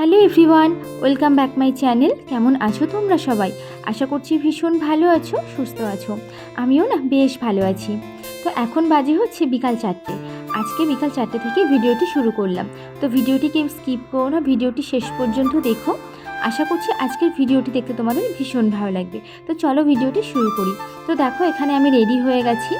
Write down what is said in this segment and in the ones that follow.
Hello everyone, welcome back my channel. কেমন আছো তোমরা সবাই? আশা করছি ভীষণ ভালো আছো, সুস্থ আছো। আমিও না বেশ ভালো আছি। তো এখন বাজে হচ্ছে বিকাল চারটে। আজকে বিকাল চারটে থেকে ভিডিওটি শুরু করলাম। তো ভিডিওটি কেউ স্কিপ করো না, ভিডিওটি শেষ পর্যন্ত দেখো। আশা করছি আজকের ভিডিওটি দেখতে তোমাদের ভীষণ ভালো লাগবে। তো চলো ভিডিওটি শুরু করি। তো দেখো এখানে আমি রেডি হয়ে গেছি।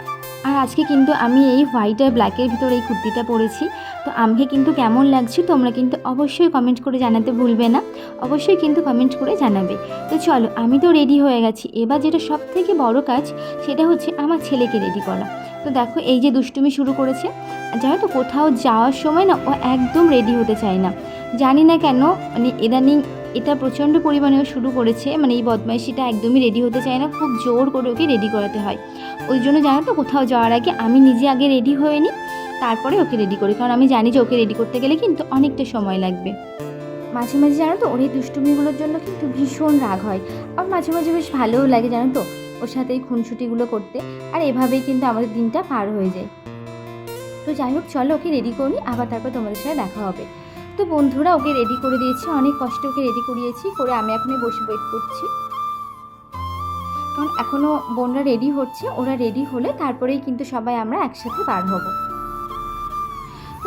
আর আজকে কিন্তু আমি এই হোয়াইট আর ব্ল্যাকের ভিতর এই কুর্তিটা পরেছি। তো আমাকে কিন্তু কেমন লাগছে তোমরা কিন্তু অবশ্যই কমেন্ট করে জানাতে ভুলবে না। অবশ্যই কিন্তু কমেন্ট করে জানাবে। তো চলো, আমি তো রেডি হয়ে গেছি। এবার যেটা সব থেকে বড় কাজ, সেটা হচ্ছে আমার ছেলেকে রেডি করা। তো দেখো, এই যে দুষ্টুমি শুরু করেছে। যাই তো কোথাও যাওয়ার সময় না, ও একদম রেডি হতে চায় না। জানি না কেন মানে ইদানিং এটা প্রচণ্ড পরিমাণেও শুরু করেছে মানে এই বদমাইশিটা একদমই রেডি হতে চায় না, খুব জোর করে ওকে রেডি করাতে হয়। ওই জন্য জানো তো, কোথাও যাওয়ার আগে আমি নিজে আগে রেডি হয়ে নিই, তারপরে ওকে রেডি করি। কারণ আমি জানি যে ওকে রেডি করতে গেলে কিন্তু অনেকটা সময় লাগবে। মাঝে মাঝে জানো তো, ওর এই দুষ্টুমিগুলোর জন্য কিন্তু ভীষণ রাগ হয়। আর মাঝে মাঝে বেশ ভালোও লাগে জানো তো, ওর সাথে এই খুনসুটিগুলো করতে। আর এভাবেই কিন্তু আমাদের দিনটা পার হয়ে যায়। তো যাই হোক, চলো ওকে রেডি করি আবার তারপর তোমাদের সাথে দেখা হবে। তো বন্ধুরা, ওকে রেডি করে দিয়েছি। অনেক কষ্ট ওকে রেডি করিয়েছি, করে আমি এখনই বসে ওয়েট করছি। কারণ এখনও বোনরা রেডি হচ্ছে, ওরা রেডি হলে তারপরেই কিন্তু সবাই আমরা একসাথে বার হব।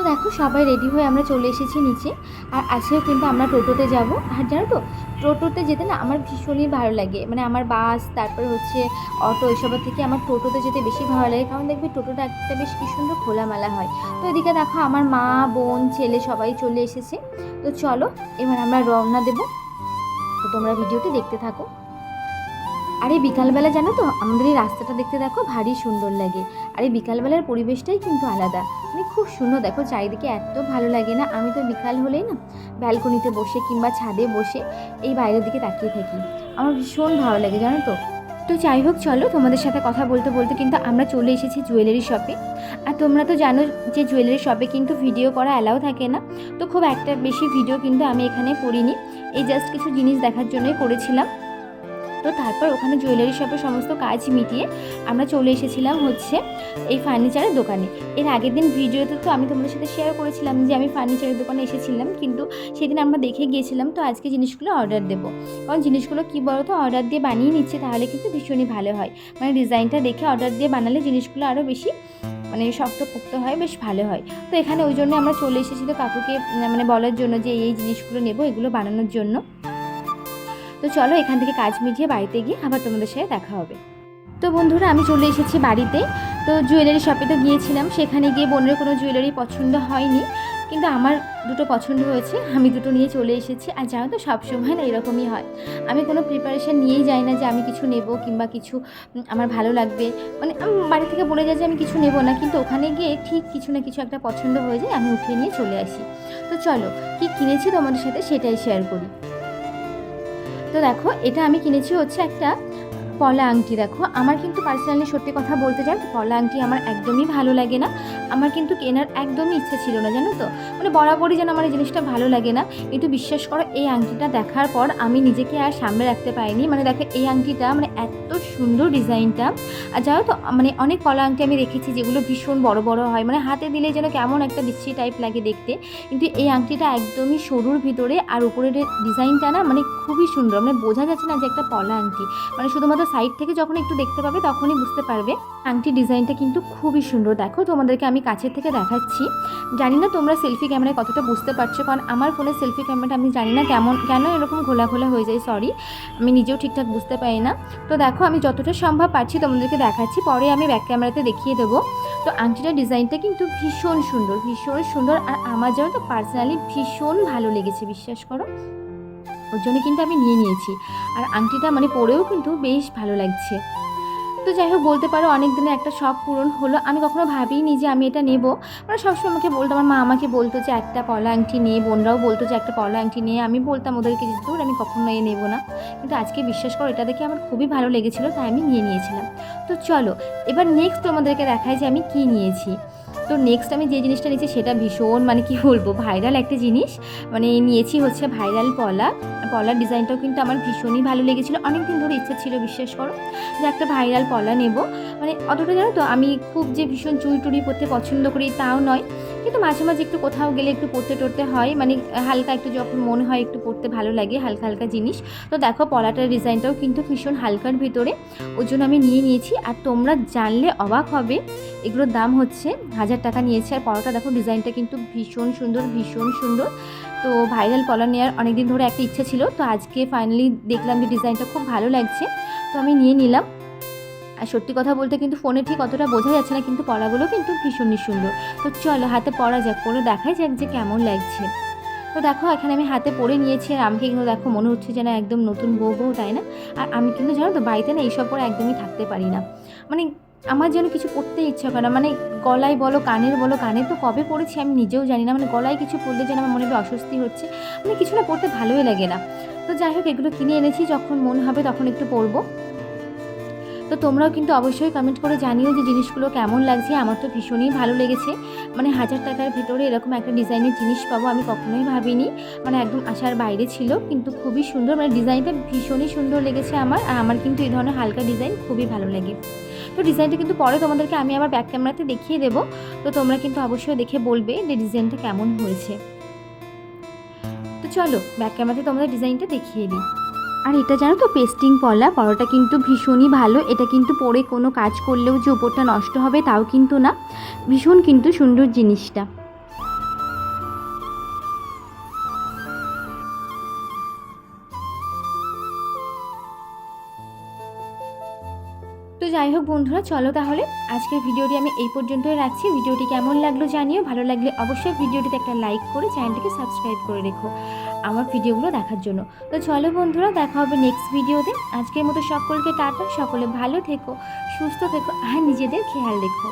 তো দেখো, সবাই রেডি হয়ে আমরা চলে এসেছি নিচে। আর আজকেও কিন্তু আমরা টোটোতে যাব। আর জানো তো, টোটোতে যেতে না আমার ভীষণই ভালো লাগে। মানে আমার বাস, তারপর হচ্ছে অটো, এসবের থেকে আমার টোটোতে যেতে বেশি ভালো লাগে। কারণ দেখবি টোটোটা একটা বেশ কি সুন্দর খোলামেলা হয়। তো এদিকে দেখো, আমার মা, বোন, ছেলে সবাই চলে এসেছে। তো চলো, এবার আমরা রওনা দেবো। তো তোমরা ভিডিওটি দেখতে থাকো। আর এই বিকালবেলা জানো তো, আমাদের এই রাস্তাটা দেখতে দেখো ভারী সুন্দর লাগে। আর এই বিকালবেলার পরিবেশটাই কিন্তু আলাদা। মানে খুব সুন্দর। দেখো চারিদিকে এত ভালো লাগে না। আমি তো বিকাল হলেই না ব্যালকনিতে বসে কিংবা ছাদে বসে এই বাইরের দিকে তাকিয়ে থাকি। আমার ভীষণ ভালো লাগে, জানো তো? তো যাই হোক, চলো তোমাদের সাথে কথা বলতে বলতে কিন্তু আমরা চলে এসেছি জুয়েলারি শপে আর তোমরা তো জানো যে জুয়েলারি শপে কিন্তু ভিডিও করা অ্যালাউ থাকে না। তো খুব একটা বেশি ভিডিও কিন্তু আমি এখানে করিনি। এই জাস্ট কিছু জিনিস দেখার জন্যই করেছিলাম। তো তারপর ওখানে জুয়েলারি শপের সমস্ত কাজ মিটিয়ে আমরা চলে এসেছিলাম হচ্ছে এই ফার্নিচারের দোকানে। এর আগের দিন ভিডিওতে তো আমি তোমাদের সাথে শেয়ার করেছিলাম যে আমি ফার্নিচারের দোকানে এসেছিলাম, কিন্তু সেদিন আমরা দেখে গিয়েছিলাম, তো আজকে জিনিসগুলো অর্ডার দেবো। কারণ জিনিসগুলো কী বলো তো অর্ডার দিয়ে বানিয়ে নিচ্ছে, তাহলে কিন্তু ভীষণই ভালো হয়। মানে ডিজাইনটা দেখে অর্ডার দিয়ে বানালে জিনিসগুলো আরও বেশি মানে শক্ত শক্তপোক্ত হয়, বেশ ভালো হয়। তো এখানে ওই জন্য আমরা চলে এসেছি তো কাকুকে মানে বলার জন্য যে এই জিনিসগুলো নেব, এগুলো বানানোর জন্য। তো চলো এখান থেকে কাজ মিটিয়ে বাড়িতে গিয়ে আবার তোমাদের সাথে দেখা হবে। তো বন্ধুরা, আমি চলে এসেছি বাড়িতে। তো জুয়েলারি শপে তো গিয়েছিলাম, সেখানে গিয়ে বোনের কোনো জুয়েলারি পছন্দ হয়নি। কিন্তু আমার দুটো পছন্দ হয়েছে, আমি দুটো নিয়ে চলে এসেছি। আর জানো তো, সবসময় না এরকমই হয়। আমি কোনো প্রিপারেশান নিয়েই যাই না যে আমি কিছু নেব কিংবা কিছু আমার ভালো লাগবে। মানে আমি বাড়ি থেকে বলে যাই যে আমি কিছু নেব না। কিন্তু ওখানে গিয়ে ঠিক কিছু না কিছু একটা পছন্দ হয়ে যায়, আমি উঠিয়ে নিয়ে চলে আসি। তো চলো, কি কিনেছি তোমাদের সাথে সেটাই শেয়ার করি। তো দেখো এটা আমি কিনেছি হচ্ছে একটা পলা আংটি দেখো, আমার কিন্তু পার্সোনালি সত্যি কথা বলতে চাই, পলা আংটি আমার একদমই ভালো লাগে না। আমার কিন্তু কেনার একদমই ইচ্ছে ছিল না, জানো তো? মানে বরাবরই যেন আমার এই জিনিসটা ভালো লাগে না। কিন্তু বিশ্বাস করো, এই আংটিটা দেখার পর আমি নিজেকে আর সামনে রাখতে পারিনি। মানে দেখো, এই আংটিটা মানে এত সুন্দর ডিজাইনটা। আর জানো তো মানে অনেক কলা আংটি আমি রেখেছি যেগুলো ভীষণ বড় বড় হয়। মানে হাতে দিলে যেন কেমন একটা বিশ্রী টাইপ লাগে দেখতে। কিন্তু এই আংটিটা একদমই সরুর ভিতরে আর উপরের ডিজাইনটা না মানে খুবই সুন্দর। মানে বোঝা যাচ্ছে না যে একটা পলা আংটি। মানে শুধুমাত্র সাইড থেকে যখন একটু দেখতে পাবে, তখনই বুঝতে পারবে আংটি ডিজাইনটা কিন্তু খুবই সুন্দর। দেখো, তোমাদেরকে আমি কাছের থেকে দেখাচ্ছি। জানি না তোমরা সেলফি ক্যামেরায় কতটা বুঝতে পারছ, কারণ আমার ফোনের সেলফি ক্যামেরাটা আমি জানি না কেমন, কেন এরকম ঘোলা ঘোলা হয়ে যায় সরি আমি নিজেও ঠিকঠাক বুঝতে পারি না। তো দেখো, আমি যতটা সম্ভব পারছি তোমাদেরকে দেখাচ্ছি, পরে আমি ব্যাক ক্যামেরাতে দেখিয়ে দেবো। তো আংটিটার ডিজাইনটা কিন্তু ভীষণ সুন্দর ভীষণ সুন্দর, আর আমার যেন তো পার্সোনালি ভীষণ ভালো লেগেছে, বিশ্বাস করো। ওর জন্য কিন্তু আমি নিয়ে নিয়েছি। আর আংটিটা মানে পরেও কিন্তু বেশ ভালো লাগছে। তো যাই হোক, বলতে পারো অনেক দিনে একটা শখ পূরণ হলো। আমি কখনো ভাবিনি যে আমি এটা নেব। মানে সবসময় আমাকে বলতো, আমার মা আমাকে বলতো যে একটা পলা আংটি নিয়ে বোনরাও বলতো যে একটা পলা আংটি নিয়ে আমি বলতাম ওদেরকে যে দূর আমি কখনো এ নেব না। কিন্তু আজকে বিশ্বাস করো, এটা দেখে আমার খুবই ভালো লেগেছিলো, তাই আমি নিয়ে নিয়েছিলাম। তো চলো, এবার নেক্সট তোমাদেরকে দেখায় যে আমি কী নিয়েছি। তো নেক্সট আমি যে জিনিসটা নিয়েছি সেটা ভীষণ মানে কি বলব ভাইরাল একটা জিনিস। মানে নিয়েছি হচ্ছে ভাইরাল পলা। পলার ডিজাইনটাও কিন্তু আমার ভীষণই ভালো লেগেছিলো। অনেক দিন ধরে ইচ্ছা ছিল, বিশ্বাস করো, যে একটা ভাইরাল পলা নেব। মানে অতটা জানো তো, আমি খুব যে ভীষণ চুরি টুরি পরতে পছন্দ করি তাও নয়। কিন্তু মাঝে মাঝে একটু কোথাও গেলে একটু পরতে টরতে হয়। মানে হালকা একটু যখন মনে হয় একটু পরতে ভালো লাগে, হালকা হালকা জিনিস। তো দেখো পলাটার ডিজাইনটাও কিন্তু ভীষণ হালকার ভিতরে। ওই জন্য আমি নিয়ে নিয়েছি। আর তোমরা জানলে অবাক হবে, এগুলোর দাম হচ্ছে হাজার টাকা নিয়েছে। আর পলাটা দেখো ডিজাইনটা কিন্তু ভীষণ সুন্দর ভীষণ সুন্দর। তো ভাইরাল পলা নেওয়ার অনেক দিন ধরে একটা ইচ্ছা ছিল। তো আজকে ফাইনালি দেখলাম যে ডিজাইনটা খুব ভালো লাগছে। তো আমি নিয়ে নিলাম। আর সত্যি কথা বলতে কিন্তু ফোনে ঠিক অতটা বোঝা যাচ্ছে না, কিন্তু পড়াগুলো কিন্তু ভীষণই সুন্দর তো চলো, হাতে পড়া যাক পরে দেখাই যাক যে কেমন লাগছে। তো দেখো, এখানে আমি হাতে পরে নিয়েছি, আর আমাকে কিন্তু দেখো মনে হচ্ছে যেন একদম নতুন বউ বউ, তাই না? আর আমি কিন্তু জানো তো বাড়িতে না এইসব পরে একদমই থাকতে পারি না। মানে আমার যেন কিছু পড়তে ইচ্ছা করে না মানে গলায় বলো, কানের বলো কানে তো কবে পড়েছি আমি নিজেও জানি না মানে গলায় কিছু পড়লে যেন আমার মনে হয় অস্বস্তি হচ্ছে মানে কিছু না পড়তে ভালোই লাগে না। তো যাই হোক, এগুলো কিনে এনেছি, যখন মন হবে তখন একটু পরবো তো তোমরাও কিন্তু অবশ্যই কমেন্ট করে জানিও যে জিনিসগুলো কেমন লাগছে। আমার তো ভীষণই ভালো লেগেছে। মানে হাজার টাকার ভিতরে এরকম একটা ডিজাইনের জিনিস পাবো আমি কখনোই ভাবিনি। মানে একদম আশার বাইরে ছিল, কিন্তু খুবই সুন্দর। মানে ডিজাইনটা ভীষণই সুন্দর লেগেছে আমার, আর আমার কিন্তু এই ধরনের হালকা ডিজাইন খুবই ভালো লাগে। তো ডিজাইনটা কিন্তু পরে তোমাদেরকে আমি আবার ব্যাক ক্যামেরাতে দেখিয়ে দেবো। তো তোমরা কিন্তু অবশ্যই দেখে বলবে যে ডিজাইনটা কেমন হয়েছে। তো চলো ব্যাক ক্যামেরাতে তোমাদের ডিজাইনটা দেখিয়ে দিই। আর এটা জানো তো পেস্টিং পলা, পরোটা কিন্তু ভীষণই ভালো। এটা কিন্তু পরে কোনো কাজ করলেও যে ওপরটা নষ্ট হবে তাও কিন্তু না। ভীষণ কিন্তু সুন্দর জিনিসটা। তো যাই হোক বন্ধুরা, চলো তাহলে আজকের ভিডিওটি আমি এই পর্যন্তই রাখছি। ভিডিওটি কেমন লাগল জানিও, ভালো লাগলে অবশ্যই ভিডিওটিতে একটা লাইক করে চ্যানেলটিকে সাবস্ক্রাইব করে রেখো আমার ভিডিওগুলো দেখার জন্য। তো চলো বন্ধুরা, দেখা হবে নেক্সট ভিডিওতে। আজকের মতো সকলকে টাটা, সকলে ভালো থেকো, সুস্থ থেকো, আর নিজেদের খেয়াল রেখো।